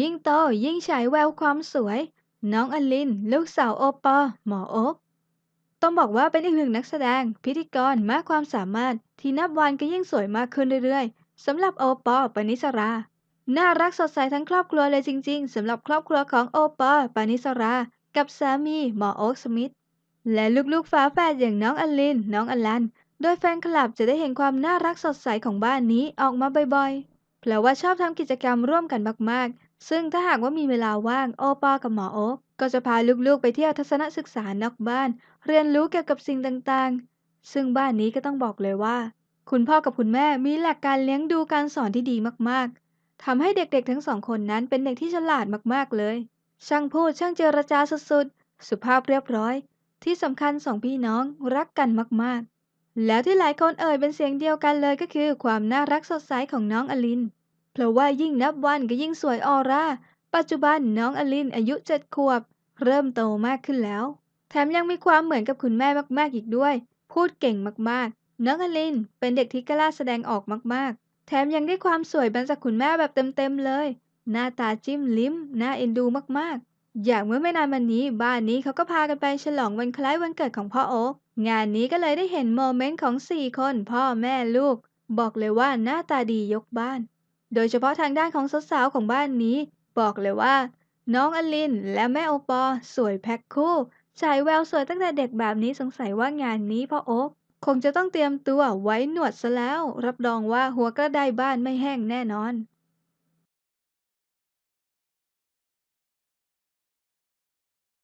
ยิ่งโตยิ่งฉายแววความสวย น้องอลิน ลูกสาวโอปอ หมอโอ๊คต้องบอกว่าเป็นอีกหนึ่งนักแสดง พิธีกรมากความสามารถ ที่นับวันก็ยิ่งสวยมากขึ้นเรื่อยๆสำหรับโอปอล์ปณิสรา น่ารักสดใสทั้งครอบครัวเลยจริงๆสำหรับครอบครัวของโอปอล์ปณิสรา กับสามีหมอโอ๊คสมิธและลูกๆฝาแฝดอย่างน้องอลิน น้องอลัน โดยแฟนคลับจะได้เห็นความน่ารักสดใสของบ้านนี้ออกมาบ่อยๆเพราะว่าชอบทำกิจกรรมร่วมกันมากๆ ซึ่งถ้าหากว่ามีเวลาว่างโอปอกับหมอโอ๊คก็จะพาลูกๆไปเที่ยวทัศนศึกษานอกบ้าน เรียนรู้เกี่ยวกับสิ่งต่างๆ ซึ่งบ้านนี้ก็ต้องบอกเลยว่า คุณพ่อกับคุณแม่มีหลักการเลี้ยงดูการสอนที่ดีมากๆทำให้เด็กๆทั้งสองคนนั้นเป็นเด็กที่ฉลาดมากๆเลย ช่างพูดช่างเจรจาสุดๆ สุภาพเรียบร้อย ที่สำคัญสองพี่น้องรักกันมากๆ แล้วที่หลายคนเอ่ยเป็นเสียงเดียวกันเลยก็คือ ความน่ารักสดใสของน้องอลิน เพราะว่ายิ่งนับวันก็ยิ่งสวยออร่า ปัจจุบันน้องอลินอายุเจ็ดขวบ เริ่มโตมากขึ้นแล้ว แถมยังมีความเหมือนกับคุณแม่มากๆอีกด้วย พูดเก่งมากๆ น้องอลินเป็นเด็กที่กล้าแสดงออกมากๆ แถมยังได้ความสวยมาจากคุณแม่แบบเต็มๆเลย หน้าตาจิ้มลิ้มน่าเอ็นดูมากๆอย่างเมื่อไม่นานมานี้บ้านนี้เขาก็พากันไปฉลองวันคล้ายวันเกิดของพ่อโอ๊กงานนี้ก็เลยได้เห็นโมเมนต์ของสี่คนพ่อแม่ลูก บอกเลยว่าหน้าตาดียกบ้าน โดยเฉพาะทางด้านของสาวๆของบ้านนี้ บอกเลยว่า น้องอลินและแม่โอปอสวยแพ็คคู่ฉายแววสวยตั้งแต่เด็กแบบนี้สงสัยว่างานนี้พ่อโอ๊คคงจะต้องเตรียมตัวไว้หนวดซะแล้ว รับรองว่าหัวกระไดบ้านไม่แห้งแน่นอน